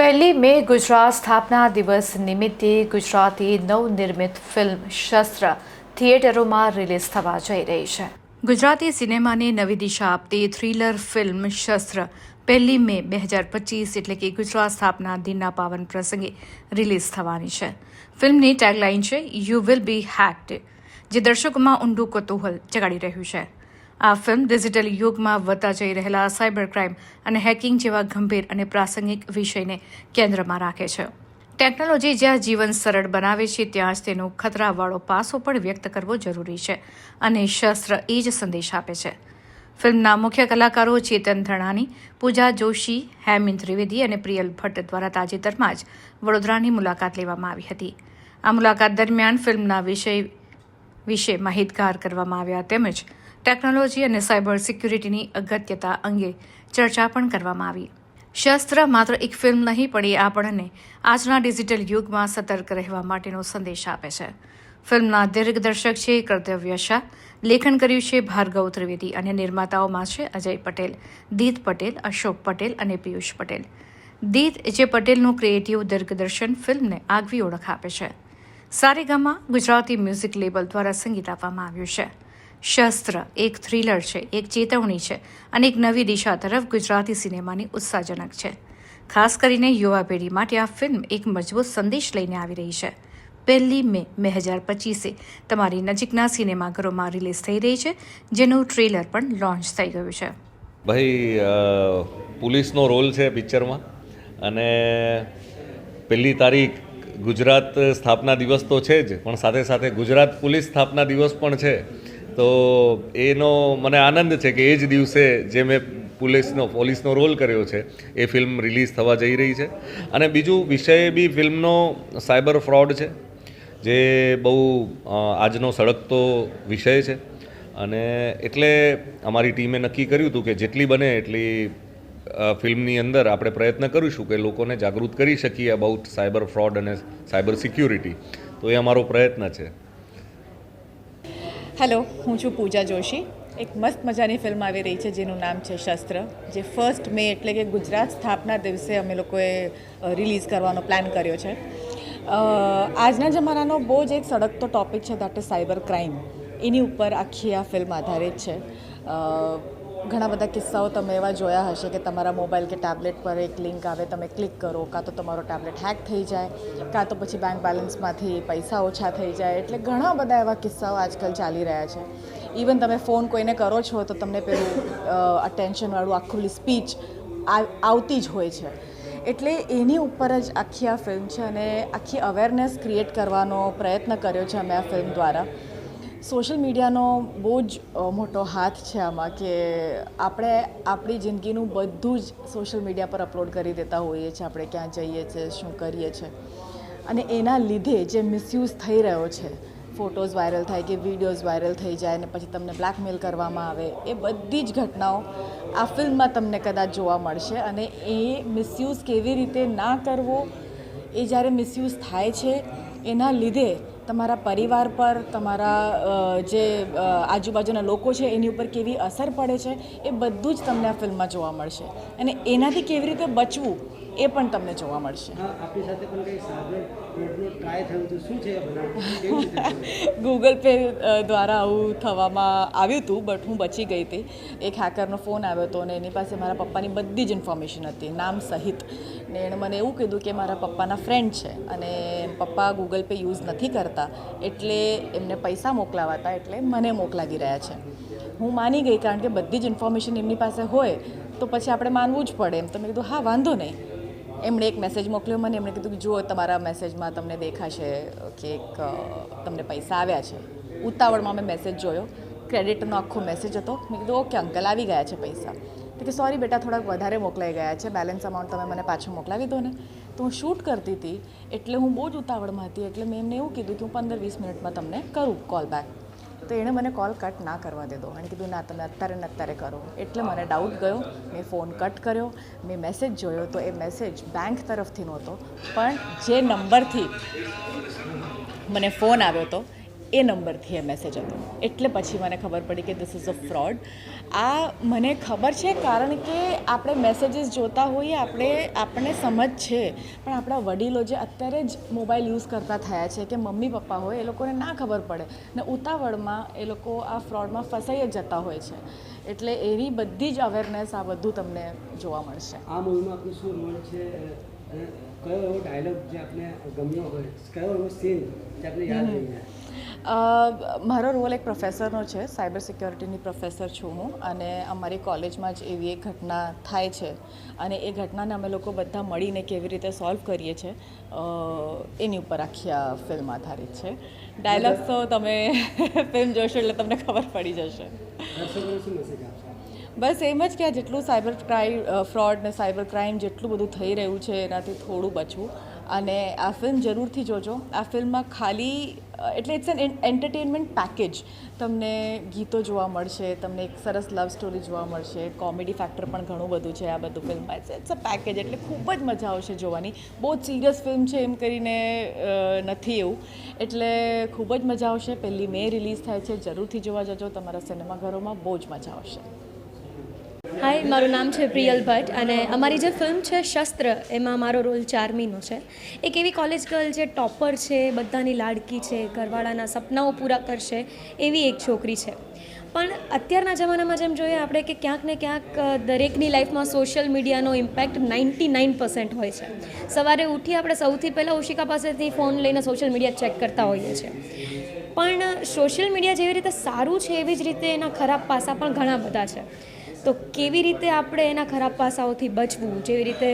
પહેલી મે ગુજરાત સ્થાપના દિવસ નિમિત્તે ગુજરાતી નવનિર્મિત ફિલ્મ શસ્ત્ર થિયેટરોમાં રિલીઝ થવા જઈ રહી છે. ગુજરાતી સિનેમાને નવી દિશા આપતી થ્રિલર ફિલ્મ શસ્ત્ર પહેલી મે બે હજાર પચીસ એટલે કે ગુજરાત સ્થાપના દિનના પાવન પ્રસંગે રિલીઝ થવાની છે. ફિલ્મની ટેગલાઇન છે યુ વિલ બી હેક્ડ જે દર્શકોમાં ઊંડું કુતૂહલ જગાડી રહ્યું છે. આ ફિલ્મ ડિજિટલ યુગમાં વધતા જઈ રહેલા સાયબર ક્રાઇમ અને હેકિંગ જેવા ગંભીર અને પ્રાસંગિક વિષયને કેન્દ્રમાં રાખે છે. ટેકનોલોજી જ્યાં જીવન સરળ બનાવે છે, ત્યાં જ તેનો ખતરાવાળો પાસો પણ વ્યક્ત કરવો જરૂરી છે અને શસ્ત્ર એ જ સંદેશ આપે છે. ફિલ્મના મુખ્ય કલાકારો ચેતન ધણાની, પૂજા જોશી હેમિન ત્રિવેદી અને પ્રિયલ ભટ્ટ દ્વારા તાજેતરમાં જ વડોદરાની મુલાકાત લેવામાં આવી હતી. આ મુલાકાત દરમિયાન ફિલ્મના વિષય વિશે માહિતગાર કરવામાં આવ્યા તેમજ ટેકનોલોજી અને સાયબર સિક્યુરિટીની અગત્યતા અંગે ચર્ચા પણ કરવામાં આવી. શસ્ત્ર માત્ર એક ફિલ્મ નહીં, પણ એ આપણને આજના ડિજિટલ યુગમાં સતર્ક રહેવા માટેનો સંદેશ આપે છે. ફિલ્મના દિગ્દર્શક છે કર્તવ્ય શાહ, લેખન કર્યું છે ભાર્ગવ ત્રિવેદી અને નિર્માતાઓમાં છે અજય પટેલ, દીત પટેલ, અશોક પટેલ અને પિયુષ પટેલ. દીત જે પટેલનું ક્રિએટિવ દિગ્દર્શન ફિલ્મને આગવી ઓળખ આપે છે. સારેગામાં ગુજરાતી મ્યુઝિક લેબલ દ્વારા સંગીત આપવામાં આવ્યું છે. શસ્ત્ર, એક થ્રિલર છે, એક ચેતવણી છે અને એક નવી દિશા તરફ ગુજરાતી સિનેમાની ઉત્સાહજનક છે. ખાસ કરીને યુવા પેઢી માટે આ ફિલ્મ એક મજબૂત સંદેશ લઈને આવી રહી છે. પહેલી મે, બે હજાર પચીસે તમારી નજીકના સિનેમાઘરોમાં રિલીઝ થઈ રહી છે, જેનું ટ્રેલર પણ લોન્ચ થઈ ગયું છે. ભાઈ પોલીસનો રોલ છે પિક્ચરમાં અને પહેલી તારીખ ગુજરાત સ્થાપના દિવસ તો છે જ, પણ સાથે સાથે ગુજરાત પોલીસ સ્થાપના દિવસ પણ છે. તો એનો મને આનંદ છે કે એ જ દિવસે જે મેં પોલીસનો પોલીસનો રોલ કર્યો છે, એ ફિલ્મ રિલીઝ થવા જઈ રહી છે. અને બીજું વિષય બી ફિલ્મનો સાયબર ફ્રોડ છે, જે બહુ આજનો સળગતો વિષય છે. અને એટલે અમારી ટીમે નક્કી કર્યું હતું કે જેટલી બને એટલી ફિલ્મની અંદર આપણે પ્રયત્ન કરીશું કે લોકોને જાગૃત કરી શકીએ અબાઉટ સાયબર ફ્રોડ અને સાયબર સિક્યુરિટી. તો એ અમારો પ્રયત્ન છે. હેલો, હું છું પૂજા જોશી. એક મસ્ત મજાની ફિલ્મ આવી રહી છે જેનું નામ છે શસ્ત્ર. જે ફર્સ્ટ મે એટલે કે ગુજરાત સ્થાપના દિવસે અમે લોકોએ રિલીઝ કરવાનો પ્લાન કર્યો છે. આજના જમાનાનો બહુ જ એક સડકતો ટોપિક છે દેટ ઇઝ સાયબર ક્રાઇમ એની ઉપર આખી આ ફિલ્મ આધારિત છે. ઘણા બધા કિસ્સાઓ તમે એવા જોયા હશે કે તમારા મોબાઈલ કે ટેબ્લેટ પર એક લિંક આવે, તમે ક્લિક કરો, કાં તો તમારો ટેબ્લેટ હેક થઈ જાય, કાં તો પછી બેંક બેલેન્સમાંથી પૈસા ઓછા થઈ જાય. એટલે ઘણા બધા એવા કિસ્સાઓ આજકાલ ચાલી રહ્યા છે. ઇવન તમે ફોન કોઈને કરો છો તો તમને પેલું અટેન્શનવાળું આખું સ્પીચ આવતી જ હોય છે. એટલે એની ઉપર જ આખી આ ફિલ્મ છે અને આખી અવેરનેસ ક્રિએટ કરવાનો પ્રયત્ન કર્યો છે અમે આ ફિલ્મ દ્વારા. સોશિયલ મીડિયાનો બહુ જ મોટો હાથ છે આમાં કે આપણે આપણી જિંદગીનું બધું જ સોશિયલ મીડિયા પર અપલોડ કરી દેતા હોઈએ છીએ, આપણે ક્યાં જઈએ છીએ શું કરીએ છીએ અને એના લીધે જે મિસયુઝ થઈ રહ્યો છે, ફોટોઝ વાયરલ થાય કે વિડીયોઝ વાયરલ થઈ જાય અને પછી તમને બ્લેકમેલ કરવામાં આવે, એ બધી જ ઘટનાઓ આ ફિલ્મમાં તમને કદાચ જોવા મળશે અને એ મિસયુઝ કેવી રીતે ના કરવો, એ જ્યારે મિસયુઝ થાય છે, એના લીધે તમારા પરિવાર પર, તમારા જે આજુબાજુના લોકો છે, એની ઉપર કેવી અસર પડે છે, એ બધું જ તમને આ ફિલ્મમાં જોવા મળશે. અને એનાથી કેવી રીતે બચવું? એ પણ તમને જોવા મળશે? ગૂગલ પે દ્વારા આવું થવામાં આવ્યું હતું બટ હું બચી ગઈ હતી. એક હેકરનો ફોન આવ્યો હતો અને એની પાસે મારા પપ્પાની બધી જ ઇન્ફોર્મેશન હતી નામ સહિત. ને એણે મને એવું કીધું કે મારા પપ્પાના ફ્રેન્ડ છે અને પપ્પા ગૂગલ પે યુઝ નથી કરતા એટલે એમને પૈસા મોકલાવા હતા એટલે મને મોકલાવી રહ્યા છે. હું માની ગઈ કારણ કે બધી જ ઇન્ફોર્મેશન એમની પાસે હોય તો પછી આપણે માનવું જ પડે. એમ તો મેં કીધું હા વાંધો નહીં. એમણે એક મેસેજ મોકલ્યો મને, એમણે કીધું કે જુઓ તમારા મેસેજમાં તમને દેખાશે કે એક તમને પૈસા આવ્યા છે. ઉતાવળમાં મેં મેસેજ જોયો. ક્રેડિટનો આખો મેસેજ હતો. મેં કીધું ઓકે અંકલ આવી ગયા છે પૈસા. તો કે સોરી બેટા, થોડાક વધારે મોકલાઈ ગયા છે. બેલેન્સ અમાઉન્ટ તમે મને પાછું મોકલાવી દો ને. તો હું શૂટ કરતી હતી, એટલે હું બહુ જ ઉતાવળમાં હતી. એટલે મેં એમને એવું કીધું કે હું પંદર વીસ મિનિટમાં તમને કરું કોલ બેક તો એણે મને કોલ કટ ના કરવા દીધો એણે કીધું, ના, તમે અત્યારે ને અત્યારે કરો. એટલે મને ડાઉટ ગયો. મેં ફોન કટ કર્યો. મેં મેસેજ જોયો તો એ મેસેજ બેંક તરફથી નહોતો, પણ જે નંબરથી મને ફોન આવ્યો હતો એ નંબરથી એ મેસેજ હતો. એટલે પછી મને ખબર પડી કે ધીસ ઇઝ અ ફ્રોડ આ મને ખબર છે કારણ કે આપણે મેસેજીસ જોતા હોઈએ, આપણે, આપણને સમજ છે. પણ આપણા વડીલો જે અત્યારે જ મોબાઈલ યુઝ કરતા થયા છે કે મમ્મી, પપ્પા હોય, એ લોકોને ના ખબર પડે. ને ઉતાવળમાં એ લોકો આ ફ્રોડમાં ફસાઈ જ જતા હોય છે. એટલે એની બધી જ અવેરનેસ આ બધું તમને જોવા મળશે. આ મૂવીમાં આપણે શું રોલ છે? કયો એવો ડાયલોગ જે આપને ગમ્યો હોય? કયો એવો સીન જે આપને યાદ રહી જાય? મારો રોલ એક પ્રોફેસરનો છે. સાયબર સિક્યોરિટીની પ્રોફેસર છું હું અને અમારી કોલેજમાં જ એવી એક ઘટના થાય છે. અને એ ઘટનાને અમે લોકો બધા મળીને કેવી રીતે સોલ્વ કરીએ છીએ એની ઉપર આખી આ ફિલ્મ આધારિત છે. ડાયલોગ્સ તો તમે ફિલ્મ જોશો એટલે તમને ખબર પડી જશે. બસ એમ જ કે આ જેટલું સાયબર ક્રાઇમ ફ્રોડ ને સાયબર ક્રાઇમ જેટલું બધું થઈ રહ્યું છે, એનાથી થોડું બચવું. અને આ ફિલ્મ જરૂરથી જોજો. આ ફિલ્મમાં ખાલી એટલે ઇટ્સ એન એન્ટરટેનમેન્ટ પેકેજ. તમને ગીતો જોવા મળશે, તમને એક સરસ લવ સ્ટોરી જોવા મળશે, કોમેડી ફેક્ટર પણ ઘણું બધું છે આ બધું ફિલ્મમાં. ઇટ્સ અ પેકેજ એટલે ખૂબ જ મજા આવશે જોવાની. બહુ સિરિયસ ફિલ્મ છે એમ કરીને નથી એવું. એટલે ખૂબ જ મજા આવશે. પહેલી મે રિલીઝ થાય છે, જરૂરથી જોવા જજો. તમારા સિનેમાઘરોમાં બહુ જ મજા આવશે. હાય મારું નામ છે પ્રિયલ ભટ્ટ અને અમારી જે ફિલ્મ છે શસ્ત્ર, એમાં મારો રોલ ચારમીનો છે. એક એવી કોલેજ ગર્લ જે ટોપર છે, બધાની લાડકી છે, ઘરવાળાના સપનાઓ પૂરા કરશે, એવી એક છોકરી છે. પણ અત્યારના જમાનામાં જેમ જોઈએ આપણે કે ક્યાંક ને ક્યાંક દરેકની લાઈફમાં સોશિયલ મીડિયાનો ઇમ્પેક્ટ નાઇન્ટી નાઇન પર્સન્ટ હોય છે. સવારે ઉઠી આપણે સૌથી પહેલાં ઉશિકા પાસેથી ફોન લઈને સોશિયલ મીડિયા ચેક કરતા હોઈએ છીએ. પણ સોશિયલ મીડિયા જેવી રીતે સારું છે, એવી જ રીતે એના ખરાબ પાસા પણ ઘણા બધા છે. તો કેવી રીતે આપણે એના ખરાબ પાસાઓથી બચવું? જેવી રીતે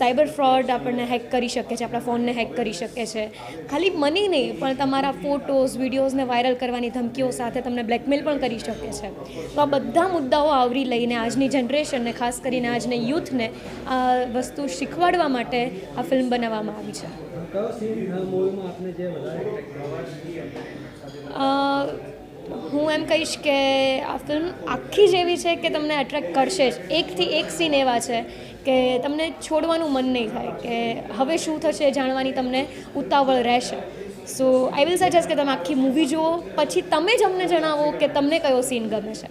સાયબર ફ્રોડ આપણને હેક કરી શકે છે આપણા ફોનને હેક કરી શકે છે. ખાલી મની નહીં પણ તમારા ફોટોઝ વિડીયોઝને વાયરલ કરવાની ધમકીઓ સાથે તમને બ્લેકમેલ પણ કરી શકે છે. તો આ બધા મુદ્દાઓ આવરી લઈને આજની જનરેશનને ખાસ કરીને આજને યુથને આ વસ્તુ શીખવાડવા માટે આ ફિલ્મ બનાવવામાં આવી છે. હું એમ કહીશ કે આ ફિલ્મ આખી જ એવી છે કે તમને એટ્રેક્ટ કરશે જ. એકથી એક સીન એવા છે કે તમને છોડવાનું મન નહીં થાય કે હવે શું થશે જાણવાની તમને ઉતાવળ રહેશે. સો આઈ વિલ સજેસ્ટ કે તમે આખી મૂવી જુઓ, પછી તમે જ અમને જણાવો કે તમને કયો સીન ગમે છે.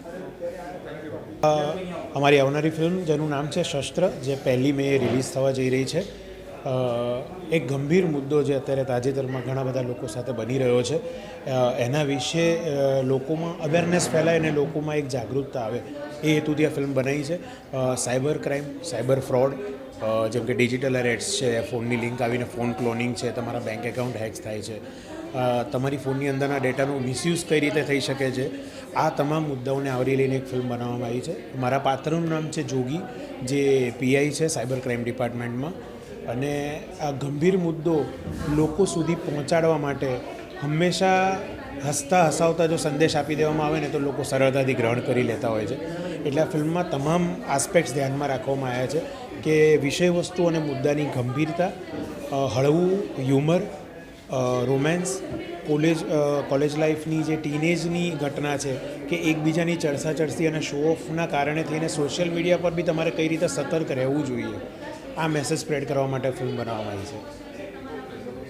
અમારી આવનારી ફિલ્મ જેનું નામ છે શસ્ત્ર, જે પહેલી મે રિલીઝ થવા જઈ રહી છે. એક ગંભીર મુદ્દો જે અત્યારે તાજેતરમાં ઘણા બધા લોકો સાથે બની રહ્યો છે. એના વિશે લોકોમાં અવેરનેસ ફેલાય અને લોકોમાં એક જાગૃતતા આવે. એ હેતુથી આ ફિલ્મ બનાવી છે. સાયબર ક્રાઇમ, સાયબર ફ્રોડ જેમ કે ડિજિટલ એરેટ્સ છે, ફોનની લિંક આવીને ફોન ક્લોનિંગ છે, તમારા બેંક એકાઉન્ટ હેક્સ થાય છે. તમારી ફોનની અંદરના ડેટાનો મિસયુઝ કઈ રીતે થઈ શકે છે? આ તમામ મુદ્દાઓને આવરી લઈને એક ફિલ્મ બનાવવામાં આવી છે. મારા પાત્રનું નામ છે જોગી, જે પીઆઈ છે સાયબર ક્રાઇમ ડિપાર્ટમેન્ટમાં. અને આ ગંભીર મુદ્દો લોકો સુધી પહોંચાડવા માટે હંમેશા હસતા હસાવતા જો સંદેશ આપી દેવામાં આવે ને તો લોકો સરળતાથી ગ્રહણ કરી લેતા હોય છે. એટલે આ ફિલ્મમાં તમામ આસ્પેક્ટ્સ ધ્યાનમાં રાખવામાં આવ્યા છે કે વિષય વસ્તુ અને મુદ્દાની ગંભીરતા હળવું હ્યુમર રોમેન્સ કોલેજ કોલેજ લાઈફની જે ટીનેજની ઘટના છે કે એકબીજાની ચડસા ચડસી અને શો ઓફના કારણે થઈને સોશિયલ મીડિયા પર બી તમારે કઈ રીતે સતર્ક રહેવું જોઈએ. આ મેસેજ સ્પ્રેડ કરવા માટે ફિલ્મ બનાવવામાં આવી છે.